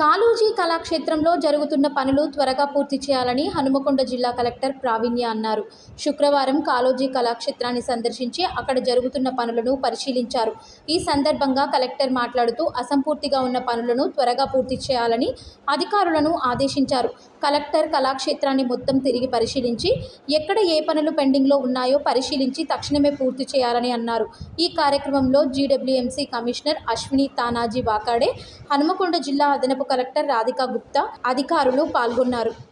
కాళోజీ కళాక్షేత్రంలో జరుగుతున్న పనులు త్వరగా పూర్తి చేయాలని హనుమకొండ జిల్లా కలెక్టర్ ప్రావీణ్య అన్నారు. శుక్రవారం కాళోజీ కళాక్షేత్రాన్ని సందర్శించి అక్కడ జరుగుతున్న పనులను పరిశీలించారు. ఈ సందర్భంగా కలెక్టర్ మాట్లాడుతూ అసంపూర్తిగా ఉన్న పనులను త్వరగా పూర్తి చేయాలని అధికారులను ఆదేశించారు. కలెక్టర్ కళాక్షేత్రాన్ని మొత్తం తిరిగి పరిశీలించి ఎక్కడ ఏ పనులు పెండింగ్లో ఉన్నాయో పరిశీలించి తక్షణమే పూర్తి చేయాలని అన్నారు. ఈ కార్యక్రమంలో జీడబ్ల్యూఎంసీ కమిషనర్ అశ్విని తానాజీ వాకాడే హనుమకొండ జిల్లా అదనపు కలెక్టర్ రాధికా గుప్తా అధికారులు పాల్గొన్నారు.